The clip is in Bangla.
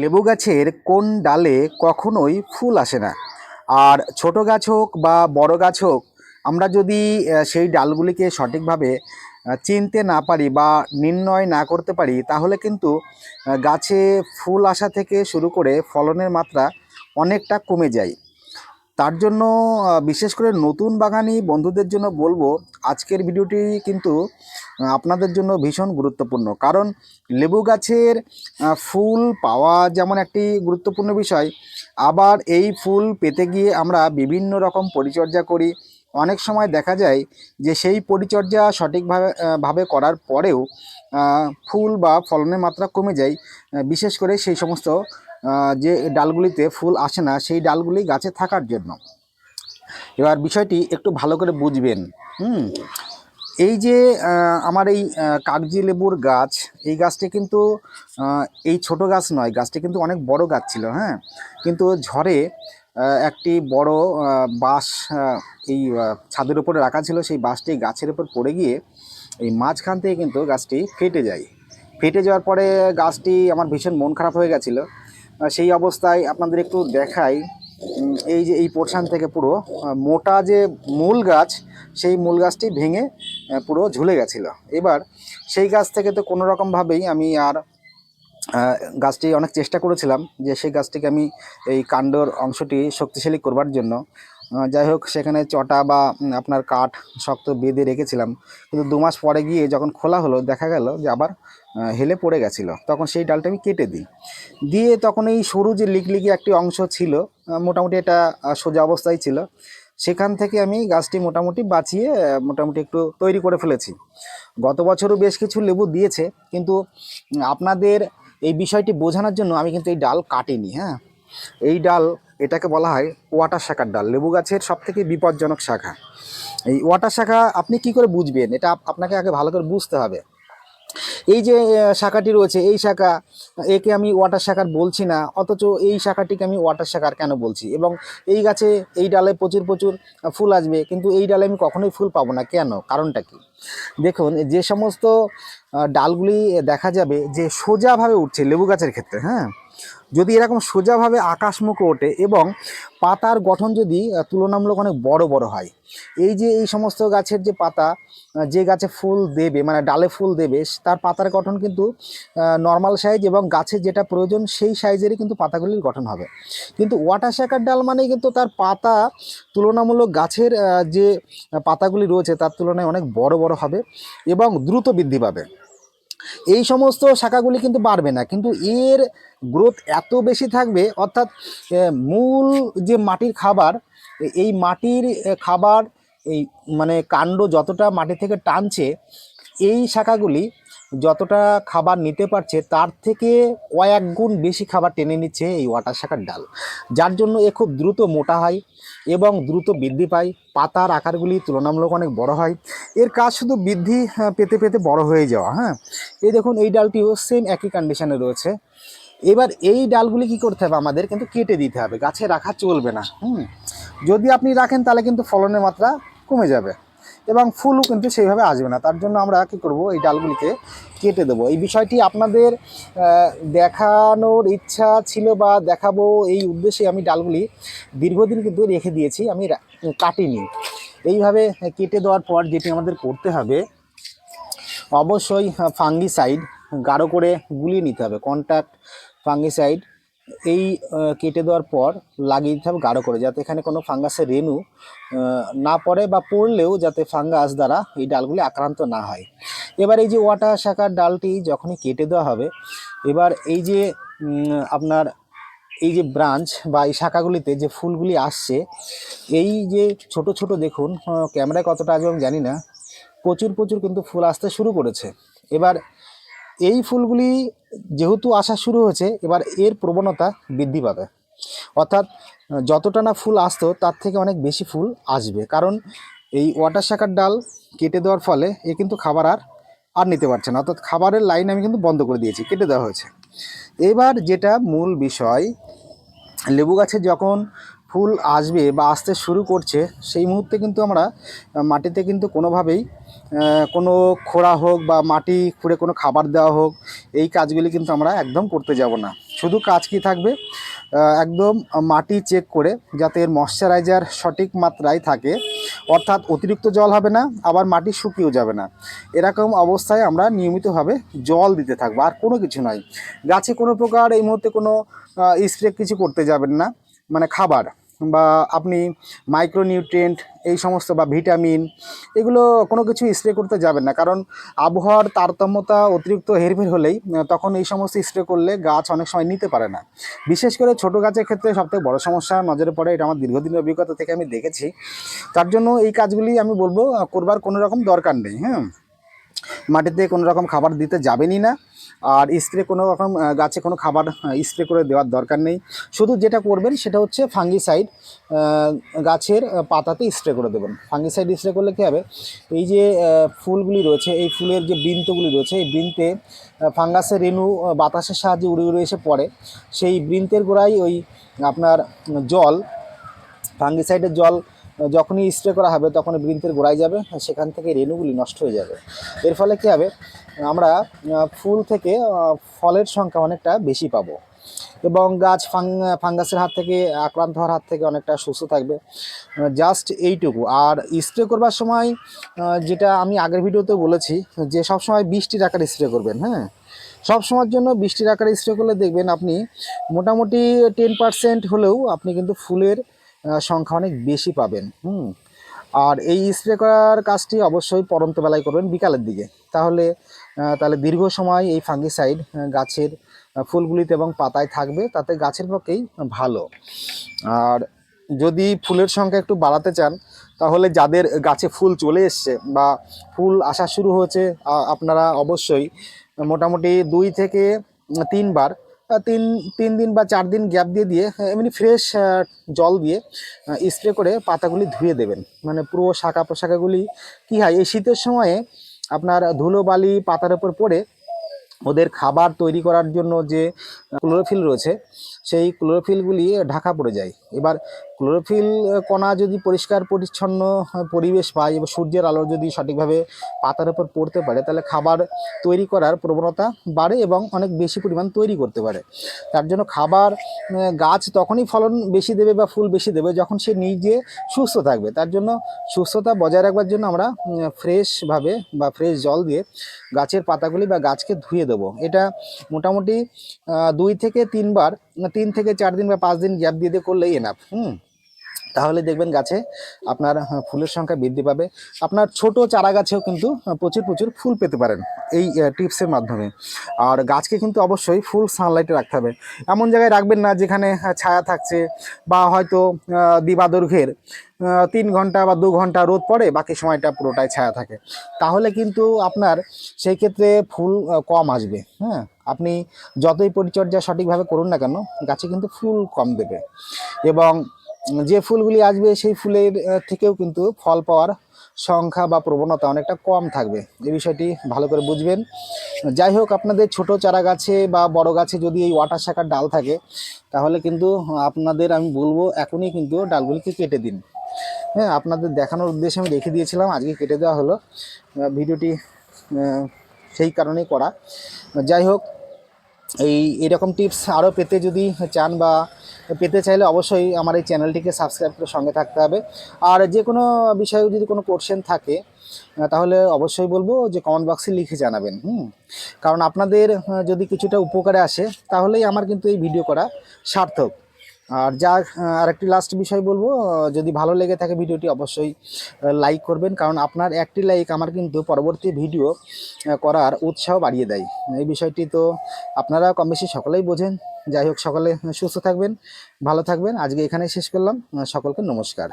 লেবু গাছের কোন ডালে কখনোই ফুল আসে না। আর ছোট গাছ হোক বা বড় গাছ হোক, আমরা যদি সেই ডালগুলিকে সঠিকভাবে চিনতে না পারি বা নির্ণয় না করতে পারি, তাহলে কিন্তু গাছে ফুল আসা থেকে শুরু করে ফলনের মাত্রা অনেকটা কমে যায়। তার জন্য বিশেষ করে নতুন বাগানি বন্ধুদের জন্য বলব, আজকের ভিডিওটি কিন্তু আপনাদের জন্য ভীষণ গুরুত্বপূর্ণ। কারণ লেবু গাছের ফুল পাওয়া যেমন একটি গুরুত্বপূর্ণ বিষয়, আবার এই ফুল পেতে গিয়ে আমরা বিভিন্ন রকম পরিচর্যা করি। অনেক সময় দেখা যায় যে সেই পরিচর্যা সঠিকভাবে ভাবে করার পরেও ফুল বা ফলনের মাত্রা কমে যায় বিশেষ করে সেই সমস্ত যে ডালগুলিতে ফুল আসে না, সেই ডালগুলি গাছে থাকার জন্য। এবার বিষয়টি একটু ভালো করে বুঝবেন। হুম? এই যে আমার এই কাগজি লেবুর গাছ, এই গাছটি কিন্তু এই ছোট গাছ নয়, গাছটি কিন্তু অনেক বড় গাছ ছিল হ্যাঁ? কিন্তু ঝড়ে একটি বড় বাঁশ এই ছাদের উপরে রাখা ছিল, সেই বাঁশটি গাছের উপর পড়ে গিয়ে এই মাঝখান থেকে কিন্তু গাছটি ফেটে যায়। ফেটে যাওয়ার পরে গাছটি আমার ভীষণ মন খারাপ হয়ে গেছিল। সেই অবস্থায় আপনাদের একটু দেখাই। এই যে এই পোর্শান থেকে পুরো মোটা যে মূল গাছ, সেই মূল গাছটি ভেঙে পুরো ঝুলে গেছিল। এবার সেই গাছ থেকে তো কোনো রকমভাবেই আমি আর গাছটি অনেক চেষ্টা করেছিলাম যে সেই গাছটিকে আমি এই কাণ্ডর অংশটি শক্তিশালী করবার জন্য। যাই হোক, সেখানে চটা বা আপনার কাঠ শক্ত বেঁধে রেখেছিলাম। কিন্তু দু মাস পরে গিয়ে যখন খোলা হলো, দেখা গেল যে আবার হেলে পড়ে গেছিল। তখন সেই ডালটা আমি কেটে দিই। দিয়ে তখন এই সরু যে লিকলিকি একটি অংশ ছিল মোটামুটি এটা সোজা অবস্থায় ছিল, সেখান থেকে আমি গাছটি মোটামুটি বাঁচিয়ে মোটামুটি একটু তৈরি করে ফেলেছি। গত বছরও বেশ কিছু লেবু দিয়েছে, কিন্তু আপনাদের এই বিষয়টি বোঝানোর জন্য আমি কিন্তু এই ডাল কাটিনি হ্যাঁ। এই ডাল এটাকে বলা হয় ওয়াটার শাখার ডাল। লেবু গাছের সব থেকে বিপজ্জনক শাখা। এই ওয়াটার শাখা আপনি কি করে বুঝবেন? এটা আপনাকে আগে ভালো করে বুঝতে হবে। এই যে শাখাটি রয়েছে, এই শাখা, একে আমি ওয়াটার শাখার বলছি না, অথচ এই শাখাটিকে আমি ওয়াটার শাখার কেন বলছি? এবং এই গাছে, এই ডালে প্রচুর প্রচুর ফুল আসবে, কিন্তু এই ডালে আমি কখনোই ফুল পাবো না। কেন? কারণটা কি? দেখুন, যে সমস্ত ডালগুলি দেখা যাবে যে সোজাভাবে উঠছে লেবু গাছের ক্ষেত্রে হ্যাঁ? যদি এরকম সোজাভাবে আকাশমুখে ওঠে এবং পাতার গঠন যদি তুলনামূলক অনেক বড় বড় হয়, এই যে এই সমস্ত গাছের যে পাতা যে গাছে ফুল দেবে মানে ডালে ফুল দেবে তার পাতার গঠন কিন্তু নর্মাল সাইজ এবং গাছে যেটা প্রয়োজন সেই সাইজেরই কিন্তু পাতাগুলির গঠন হবে। কিন্তু ওয়াটার শাখার ডাল মানে কিন্তু তার পাতা তুলনামূলক গাছের যে পাতাগুলি রয়েছে তার তুলনায় অনেক বড় বড় হবে এবং দ্রুত বৃদ্ধি পাবে। এই সমস্ত শাখাগুলি কিন্তু বাড়বে না। কিন্তু এর গ্রোথ এত বেশি থাকবে, অর্থাৎ মূল যে মাটির খাবার এই মাটির খাবার, এই মানে কাণ্ড যতটা মাটি থেকে টানছে, এই শাখাগুলি যতটা খাবার নিতে পারছে তার থেকে কয়েক গুণ বেশি খাবার টেনে নিচ্ছে এই ওয়াটার শাখার ডাল। যার জন্য এ খুব দ্রুত মোটা হয় এবং দ্রুত বৃদ্ধি পায়। পাতার আকারগুলি তুলনামূলক অনেক বড় হয়। এর কাজ শুধু বৃদ্ধি আহ, পেতে পেতে বড় হয়ে যাওয়া হ্যাঁ। এই দেখুন এই ডালটিও সেম একই কন্ডিশনে রয়েছে। এবার এই ডালগুলি কি করতে হবে আমাদের? কিন্তু কেটে দিতে হবে। গাছে রাখা চলবে না হুম। যদি আপনি রাখেন তাহলে কিন্তু ফলনের মাত্রা কমে যাবে। এবং ফুলও কিন্তু সেইভাবে আসবে না। তার জন্য আমরা কি করব, এই ডালগুলিকে কেটে দেবো। এই বিষয়টি আপনাদের দেখানোর ইচ্ছা ছিল বা দেখাবো এই উদ্দেশ্যে আমি ডালগুলি দীর্ঘদিন কিন্তু রেখে দিয়েছি, আমি কাটিনি। এইভাবে কেটে দেওয়ার পর যেটি আমাদের করতে হবে, অবশ্যই ফাঙ্গিসাইড গাঢ় করে গুলিয়ে নিতে হবে। কন্ট্যাক্ট ফাঙ্গিসাইড এই কেটে দেওয়ার পর লাগিয়ে দিতে হবে গাঢ় করে, যাতে এখানে কোনো ফাঙ্গাসের রেণু না পড়ে বা পড়লেও যাতে ফাঙ্গাস দ্বারা এই ডালগুলি আক্রান্ত না হয়। এবার এই যে ওয়াটার শাখার ডালটি যখনই কেটে দেওয়া হবে, এবার এই যে আপনার এই যে ব্রাঞ্চ বা এই শাখাগুলিতে যে ফুলগুলি আসছে, এই যে ছোট ছোট দেখুন ক্যামেরায় কতটা আসবে আমি জানি না, প্রচুর প্রচুর কিন্তু ফুল আসতে শুরু করেছে। এবার এই ফুলগুলি যেহেতু আসা শুরু হয়েছে, এবার এর প্রবণতা বৃদ্ধি পাবে। অর্থাৎ, যতটা না ফুল আসতো, তার থেকে অনেক বেশি ফুল আসবে। কারণ, এই ওয়াটার শাখার ডাল কেটে দেওয়ার ফলে এ কিন্তু খাবার আর আর নিতে পারছে না। অর্থাৎ, খাবারের লাইন আমি কিন্তু বন্ধ করে দিয়েছি, কেটে দেওয়া হয়েছে। এবার যেটা মূল বিষয়, লেবু গাছে যখন ফুল আসবে বা আসতে শুরু করছে, সেই মুহূর্তে কিন্তু আমরা, মাটিতে কিন্তু কোনোভাবেই কোনো খোঁড়া হোক বা মাটি খুঁড়ে কোনো খাবার দেওয়া হোক, এই কাজগুলি কিন্তু আমরা একদম করতে যাব না। শুধু কাজ কি থাকবে? একদম মাটি চেক করে যাতে এর ময়শ্চারাইজার সঠিক মাত্রায় থাকে। অর্থাৎ অতিরিক্ত জল হবে না, আবার মাটি শুকিয়েও যাবে না। এরকম অবস্থায় আমরা নিয়মিতভাবে জল দিতে থাকব, আর কোনো কিছু নয়। গাছে কোনো প্রকার এই মুহূর্তে কোনো স্প্রে কিছু করতে যাবেন না মানে খাবার। বা আপনি মাইক্রোনিউট্রিয়েন্ট এই সমস্ত বা ভিটামিন এগুলো কোনো কিছু স্প্রে করতে যাবেন না। কারণ আবহাওয়ার তারতম্যতা অতিরিক্ত হেরফের হলেই তখন এই সমস্ত স্প্রে করলে গাছ অনেক সময় নিতে পারে না। বিশেষ করে ছোট গাছের ক্ষেত্রে সবথেকে বড় সমস্যা, নজরে পড়ে, এটা আমার দীর্ঘদিনের অভিজ্ঞতা থেকে আমি দেখেছি। তার জন্য এই কাজগুলি আমি বলব করবার কোনো রকম দরকার নেই হ্যাঁ। মাটিতে কোনো রকম খাবার দিতে যাবেনই না। আর স্প্রে কোনো রকম গাছে কোনো খাবার স্প্রে করে দেওয়ার দরকার নেই। শুধু যেটা করবেন সেটা হচ্ছে ফাঙ্গিসাইড গাছের পাতাতে স্প্রে করে দেবেন। ফাঙ্গিসাইড স্প্রে করলে কী হবে? এই যে ফুলগুলি রয়েছে, এই ফুলের যে বৃন্তগুলি রয়েছে, এই বৃন্তে ফাঙ্গাসের রেণু বাতাসের সাহায্যে উড়ে উড়ে এসে পড়ে। সেই বৃন্তের গোড়ায় ওই আপনার জল ফাঙ্গিসাইডের জল যখনই স্প্রে করা হবে তখন বৃন্তের গোড়ায় যাবে সেখান থেকে রেণুগুলি নষ্ট হয়ে যাবে। এর ফলে কী হবে? আমরা ফুল থেকে ফলের সংখ্যা অনেকটা বেশি পাবো। এবং গাছ ফাং, ফাঙ্গাসের হাত থেকে, আক্রান্ত হওয়ার হাত থেকে অনেকটা সুস্থ থাকবে। জাস্ট এইটুকু। আর স্প্রে করবার সময় যেটা আমি আগের ভিডিওতে বলেছি, যে সব সময় বৃষ্টির আকারে স্প্রে করবেন হ্যাঁ? সব সময়ের জন্য বৃষ্টির আকারে স্প্রে করলে দেখবেন আপনি মোটামুটি টেন পার্সেন্ট হলেও আপনি কিন্তু ফুলের সংখ্যা অনেক বেশি পাবেন, হুম। আর এই স্প্রে করার কাজটি অবশ্যই পরন্ত বেলায় করবেন বিকালের দিকে। তাহলে তাহলে দীর্ঘ সময় এই ফাঙ্গিসাইড গাছের ফুলগুলিতে এবং পাতায় থাকবে, তাতে গাছের পক্ষেই ভালো। আর যদি ফুলের সংখ্যা একটু বাড়াতে চান, তাহলে যাদের গাছে ফুল চলে এসছে বা ফুল আসা শুরু হয়েছে আপনারা অবশ্যই মোটামুটি দুই থেকে তিনবার তিন তিন দিন বা চার দিন গ্যাপ দিয়ে দিয়ে এমনি ফ্রেশ জল দিয়ে স্প্রে করে পাতাগুলি ধুয়ে দেবেন। মানে পুরো শাখা প্রশাখাগুলি কী হয়, এই শীতের সময়ে আপনার ধুলো বালি পাতার ওপর পড়ে ওদের খাবার তৈরি করার জন্য যে ক্লোরোফিল রয়েছে সেই ক্লোরোফিলগুলি ঢাকা পড়ে যায়। এবার ক্লোরোফিল কণা যদি পরিষ্কার পরিচ্ছন্ন পরিবেশ পায় এবং সূর্যের আলো যদি সঠিকভাবে পাতার উপর পড়তে পারে তাহলে খাবার তৈরি করার প্রবণতা বাড়ে এবং অনেক বেশি পরিমাণ তৈরি করতে পারে। তার জন্য খাবার গাছ তখনই ফলন বেশি দেবে বা ফুল বেশি দেবে যখন সে নিজে সুস্থ থাকবে। তার জন্য সুস্থতা বজায় রাখবার জন্য আমরা ফ্রেশভাবে বা ফ্রেশ জল দিয়ে গাছের পাতাগুলি বা গাছকে ধুয়ে দেবো। এটা মোটামুটি আহ, দুই থেকে তিনবার তিন থেকে চার দিন বা পাঁচ দিন গ্যাপ দিয়ে দিয়ে করলেই এনাফ হুম? তাহলে দেখবেন গাছে আপনার ফুলের সংখ্যা বৃদ্ধি পাবে। আপনার ছোট চারা গাছেও কিন্তু প্রচুর প্রচুর ফুল পেতে পারেন এই টিপসের মাধ্যমে। আর গাছকে কিন্তু অবশ্যই ফুল সানলাইটে রাখতে হবে। এমন জায়গায় রাখবেন না যেখানে ছায়া থাকছে বা হয়তো আহ, দিবাদৈর্ঘ্যের আহ, তিন ঘণ্টা বা দু ঘণ্টা রোদ পড়ে বাকি সময়টা পুরোটাই ছায়া থাকে। তাহলে কিন্তু আপনার সেই ক্ষেত্রে ফুল কম আসবে হ্যাঁ। আপনি যতই পরিচর্যা সঠিকভাবে করুন না কেন গাছে কিন্তু ফুল কম দেবে। এবং যে ফুলগুলি আসবে সেই ফুলের থেকেও কিন্তু ফল পাওয়ার সংখ্যা বা প্রবণতা অনেকটা কম থাকবে। এই বিষয়টি ভালো করে বুঝবেন। যাই হোক, আপনাদের ছোট চারা গাছে বা বড় গাছে যদি এই ওয়াটার শাখার ডাল থাকে, তাহলে কিন্তু আপনাদের আমি বলব এখনই কিন্তু ডালগুলিকে কেটে দিন। হ্যাঁ আপনাদের দেখানোর উদ্দেশ্যে আমি রেখে দিয়েছিলাম, আজকে কেটে দেওয়া হলো। ভিডিওটি সেই কারণেই করা। যাই হোক এই এরকম টিপস আরও পেতে যদি চান বা পেতে চাইলে অবশ্যই আমার এই চ্যানেলটিকে সাবস্ক্রাইব করে সঙ্গে থাকতে হবে। আর যে কোনো বিষয়ে যদি কোনো কোশ্চেন থাকে তাহলে অবশ্যই বলব যে কমেন্ট বক্সে লিখে জানাবেন, হুম? কারণ আপনাদের যদি কিছুটা উপকারে আসে, তাহলেই আমার কিন্তু এই ভিডিও করা সার্থক। আর যা, আরেকটি লাস্ট বিষয় বলব যদি ভালো লেগে থাকে ভিডিওটি অবশ্যই লাইক করবেন, কারণ আপনার একটি লাইক আমার কিন্তু পরবর্তী ভিডিও করার উৎসাহ বাড়িয়ে দেয়। এই বিষয়টি তো আপনারা কম বেশি সকলেই বোঝেন। যাই হোক, সকলে সুস্থ থাকবেন, ভালো থাকবেন। আজকে এখানেই শেষ করলাম। সকলকে নমস্কার।